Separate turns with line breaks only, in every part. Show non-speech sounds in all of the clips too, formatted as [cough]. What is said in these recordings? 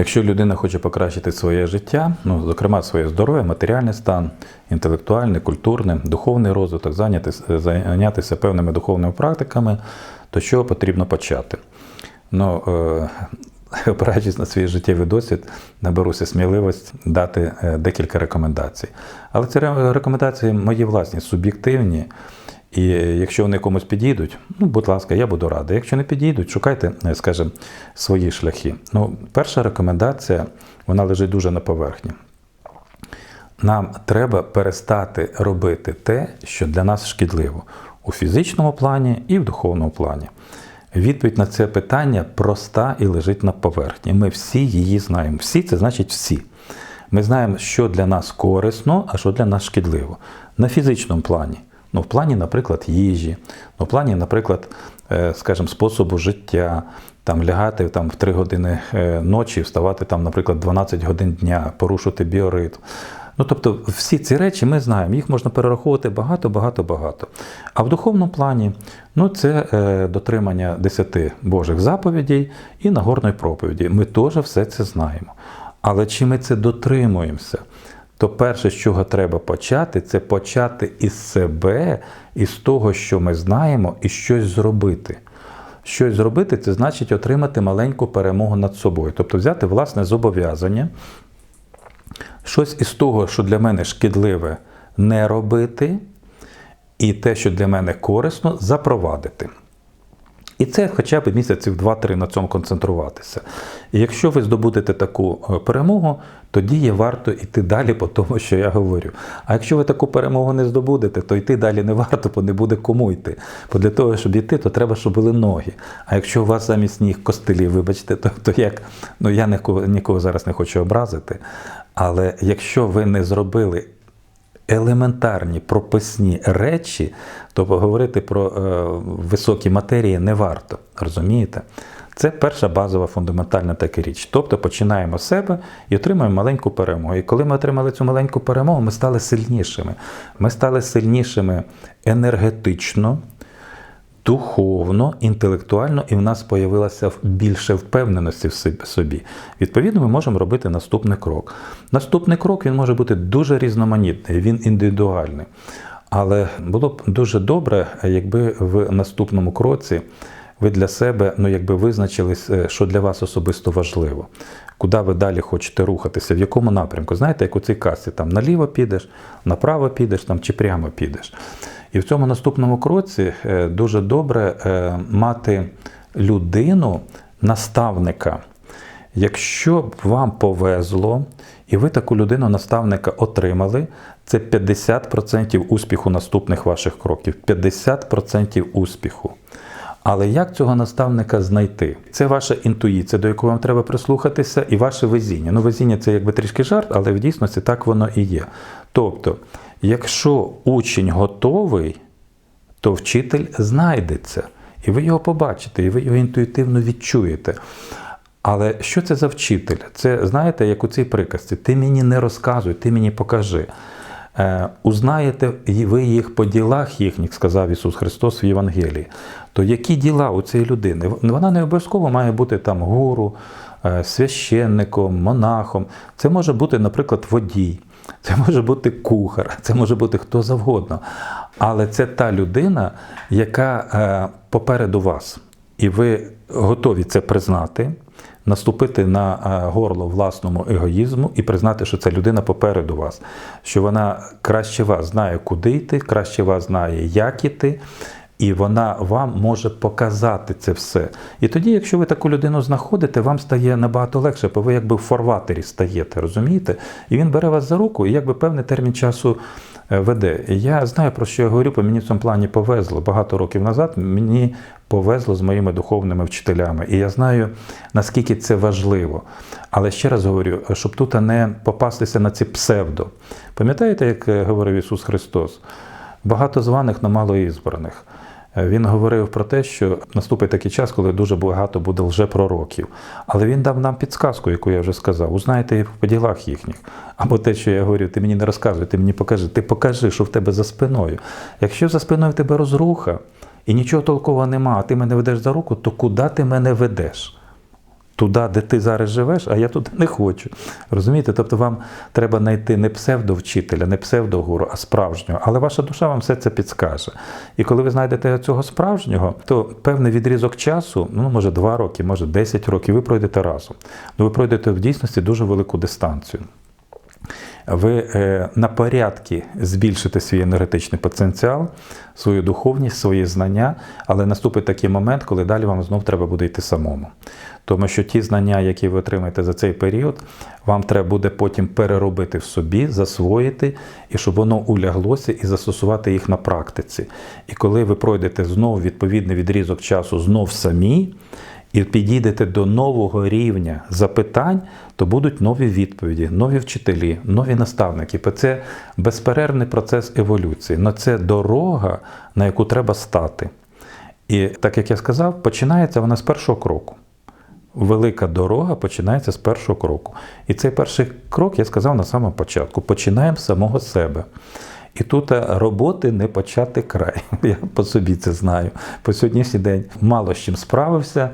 Якщо людина хоче покращити своє життя, ну, зокрема своє здоров'я, матеріальний стан, інтелектуальний, культурний, духовний розвиток, зайнятися, зайнятися певними духовними практиками, то що потрібно почати? Ну, е, [laughs] опираючись на свій життєвий досвід, наберуся сміливість дати е, декілька рекомендацій. Але ці рекомендації мої власні, суб'єктивні. І якщо вони комусь підійдуть, ну, будь ласка, я буду радий. Якщо не підійдуть, шукайте, е, скажімо, свої шляхи. Ну, перша рекомендація, вона лежить дуже на поверхні. Нам треба перестати робити те, що для нас шкідливо у фізичному плані і в духовному плані. Відповідь на це питання проста і лежить на поверхні. Ми всі її знаємо. Всі це значить всі. Ми знаємо, що для нас корисно, а що для нас шкідливо. На фізичному плані. Ну, в плані, наприклад, їжі, ну, в плані, наприклад, е, скажімо, способу життя, там лягати там, в 3 години е, ночі, вставати там, наприклад, 12 годин дня, порушувати біоритм. Ну, тобто, всі ці речі ми знаємо, їх можна перераховувати багато, багато, багато. А в духовному плані ну, це е, дотримання 10 Божих заповідей і нагорної проповіді. Ми теж все це знаємо. Але чи ми це дотримуємося? То перше, з чого треба почати, це почати із себе, із того, що ми знаємо, і щось зробити. Щось зробити це значить отримати маленьку перемогу над собою, тобто взяти власне зобов'язання, щось із того, що для мене шкідливе, не робити, і те, що для мене корисно, запровадити. І це хоча б місяців 2-3 на цьому концентруватися. І якщо ви здобудете таку е, перемогу, тоді є варто йти далі по тому, що я говорю. А якщо ви таку перемогу не здобудете, то йти далі не варто, бо не буде кому йти. Бо для того, щоб йти, то треба, щоб були ноги. А якщо у вас замість ніг костилі, вибачте, то, то як, ну я нікого, нікого зараз не хочу образити. Але якщо ви не зробили елементарні прописні речі, то говорити про е, високі матерії не варто. Розумієте? Це перша базова фундаментальна така річ. Тобто починаємо з себе і отримуємо маленьку перемогу. І коли ми отримали цю маленьку перемогу, ми стали сильнішими. Ми стали сильнішими енергетично, духовно, інтелектуально, і в нас появилося більше впевненості в собі- собі. Відповідно, ми можемо робити наступний крок. Наступний крок він може бути дуже різноманітний, він індивідуальний. Але було б дуже добре, якби в наступному кроці ви для себе ну, якби визначились, е, що для вас особисто важливо, куди ви далі хочете рухатися, в якому напрямку. Знаєте, як у цій касі, там наліво підеш, направо підеш там, чи прямо підеш. І в цьому наступному кроці е, дуже добре е, мати людину, наставника. Якщо вам повезло, і ви таку людину наставника отримали, це 50% успіху наступних ваших кроків. 50% успіху. Але як цього наставника знайти? Це ваша інтуїція, до якої вам треба прислухатися, і ваше везіння. Ну, везіння це якби трішки жарт, але в дійсності так воно і є. Тобто, якщо учень готовий, то вчитель знайдеться. І ви його побачите, і ви його інтуїтивно відчуєте. Але що це за вчитель? Це, знаєте, як у цій приказці: ти мені не розказуй, ти мені покажи. Е, Узнаєте ви їх по ділах їхніх, сказав Ісус Христос в Євангелії. То які діла у цієї людини? Вона не обов'язково має бути там гуру, священником, монахом. Це може бути, наприклад, водій, це може бути кухар, це може бути хто завгодно. Але це та людина, яка е, попереду вас, і ви готові це признати наступити на е, горло власному егоїзму і признати, що ця людина попереду вас, що вона краще вас знає, куди йти, краще вас знає, як іти. І вона вам може показати це все. І тоді, якщо ви таку людину знаходите, вам стає набагато легше, бо ви якби в форватері стаєте, розумієте? І він бере вас за руку і якби певний термін часу е, веде. Я знаю, про що я говорю, бо мені в цьому плані повезло. Багато років назад мені повезло з моїми духовними вчителями. І я знаю, наскільки це важливо. Але ще раз говорю, щоб тут не попастися на ці псевдо. Пам'ятаєте, як е, говорив Ісус Христос? Багато званих, но мало ізбраних. Він говорив про те, що наступить такий час, коли дуже багато буде лжепророків. Але він дав нам підсказку, яку я вже сказав. Узнаєте їх по ділах їхніх. Або те, що я говорю, ти мені не розказуй, ти мені покажи. Ти покажи, що в тебе за спиною. Якщо за спиною в тебе розруха і нічого толкового нема, а ти мене ведеш за руку, то куди ти мене ведеш? Туди, де ти зараз живеш, а я туди не хочу. Розумієте? Тобто вам треба знайти не псевдовчителя, не псевдогуру, а справжнього. Але ваша душа вам все це підскаже. І коли ви знайдете цього справжнього, то певний відрізок часу, ну може 2 роки, може 10 років, ви пройдете разом. Ну ви пройдете в дійсності дуже велику дистанцію. Ви е, на порядки збільшите свій енергетичний потенціал, свою духовність, свої знання, але наступить такий момент, коли далі вам знов треба буде йти самому. Тому що ті знання, які ви отримаєте за цей період, вам треба буде потім переробити в собі, засвоїти, і щоб воно уляглося і застосувати їх на практиці. І коли ви пройдете знову відповідний відрізок часу знов самі, і підійдете до нового рівня запитань, то будуть нові відповіді, нові вчителі, нові наставники. Це безперервний процес еволюції. Но це дорога, на яку треба стати. І так як я сказав, починається вона з першого кроку. Велика дорога починається з першого кроку. І цей перший крок я сказав на самому початку. Починаємо з самого себе. І тут е, роботи не почати край. [laughs] Я по собі це знаю. По сьогоднішній день мало з чим справився,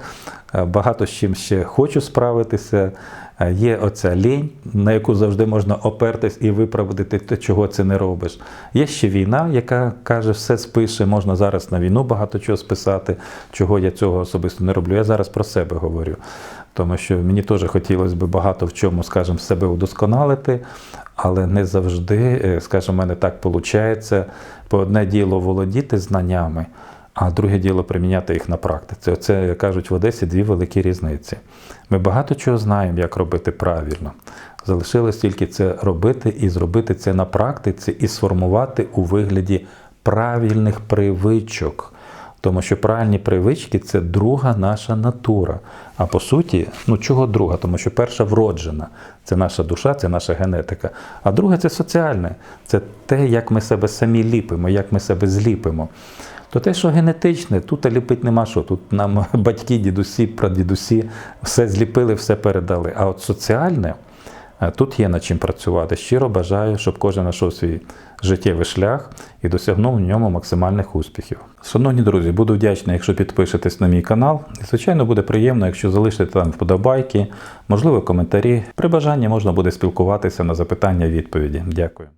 багато з чим ще хочу справитися. Е, Є оця лінь, на яку завжди можна опертись і виправдати те, чого це не робиш. Є ще війна, яка каже, все спише, можна зараз на війну багато чого списати, чого я цього особисто не роблю. Я зараз про себе говорю. Тому що мені теж хотілося б багато в чому, скажімо, себе удосконалити, але не завжди, е, скажімо, в мене так виходить. По одне діло володіти знаннями, а друге діло приміняти їх на практиці. Як кажуть в Одесі дві великі різниці. Ми багато чого знаємо, як робити правильно. Залишилось тільки це робити і зробити це на практиці, і сформувати у вигляді правильних привичок. Тому що правильні привички це друга наша натура. А по суті, ну чого друга? Тому що перша вроджена це наша душа, це наша генетика. А друга це соціальне, це те, як ми себе самі ліпимо, як ми себе зліпимо. То те, що генетичне, тут ліпити нема що. Тут нам [laughs] батьки, дідусі, прадідусі все зліпили, все передали. А от соціальне. Е, Тут є над чим працювати. Щиро бажаю, щоб кожен знайшов свій життєвий шлях і досягнув в ньому максимальних успіхів. Шановні друзі, буду вдячний, якщо підпишетесь на мій канал. І, звичайно, буде приємно, якщо залишите там вподобайки, можливо, коментарі. При бажанні можна буде спілкуватися на запитання відповіді. Дякую.